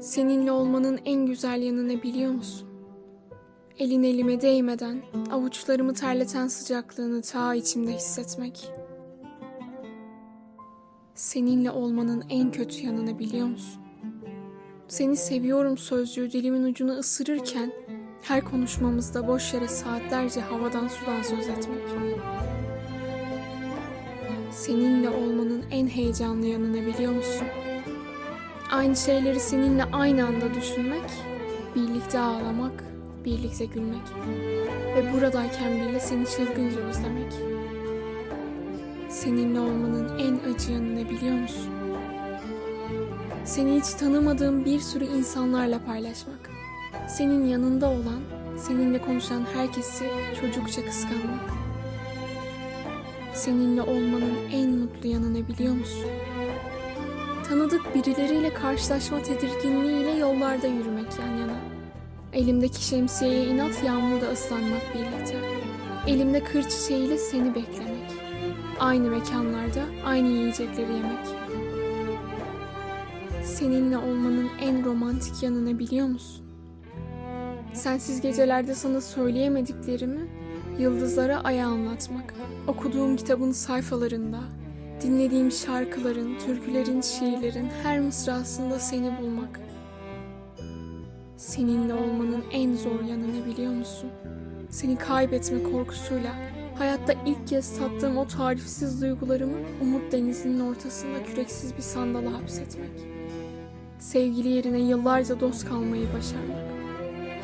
Seninle olmanın en güzel yanı ne biliyor musun? Elin elime değmeden avuçlarımı terleten sıcaklığını ta içimde hissetmek. Seninle olmanın en kötü yanı ne biliyor musun? Seni seviyorum sözcüğü dilimin ucunu ısırırken her konuşmamızda boş yere saatlerce havadan sudan söz etmek. Seninle olmanın en heyecanlı yanı ne biliyor musun? Aynı şeyleri seninle aynı anda düşünmek, birlikte ağlamak, birlikte gülmek ve buradayken bile seni çılgınca özlemek. Seninle olmanın en acı yanı ne biliyor musun? Seni hiç tanımadığım bir sürü insanlarla paylaşmak. Senin yanında olan, seninle konuşan herkesi çocukça kıskanmak. Seninle olmanın en mutlu yanı ne biliyor musun? Tanıdık birileriyle karşılaşma tedirginliğiyle yollarda yürümek yan yana. Elimdeki şemsiyeye inat yağmurda ıslanmak birlikte. Elimde kır çiçeğiyle seni beklemek. Aynı mekanlarda aynı yiyecekleri yemek. Seninle olmanın en romantik yanı ne biliyor musun? Sensiz gecelerde sana söyleyemediklerimi yıldızlara aya anlatmak. Okuduğum kitabın sayfalarında, dinlediğim şarkıların, türkülerin, şiirlerin her mısrasında seni bulmak. Seninle olmanın en zor yanı ne biliyor musun? Seni kaybetme korkusuyla hayatta ilk kez tattığım o tarifsiz duygularımı umut denizinin ortasında küreksiz bir sandala hapsetmek. Sevgili yerine yıllarca dost kalmayı başarmak.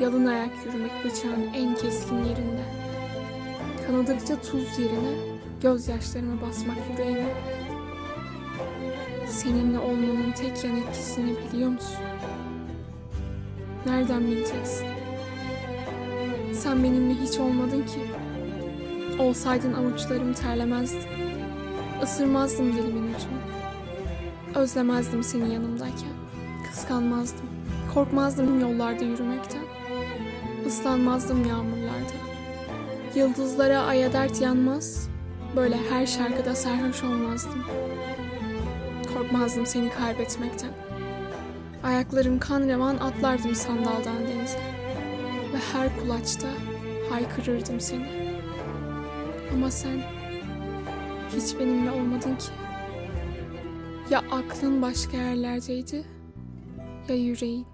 Yalın ayak yürümek bıçağın en keskin yerinde. Kanadıkça tuz yerine gözyaşlarıma basmak yüreğime. Seninle olmanın tek yan etkisini biliyor musun? Nereden bileceksin? Sen benimle hiç olmadın ki. Olsaydın avuçlarım terlemezdi. Isırmazdım dilimin ucunu. Özlemezdim seni yanımdayken. Kıskanmazdım. Korkmazdım yollarda yürümekten. Islanmazdım yağmurlarda. Yıldızlara aya dert yanmaz. Böyle her şarkıda sarhoş olmazdım. Korkmazdım seni kaybetmekten. Ayaklarım kan revan atlardım sandaldan denize. Ve her kulaçta haykırırdım seni. Ama sen hiç benimle olmadın ki. Ya aklın başka yerlerdeydi ya yüreğin.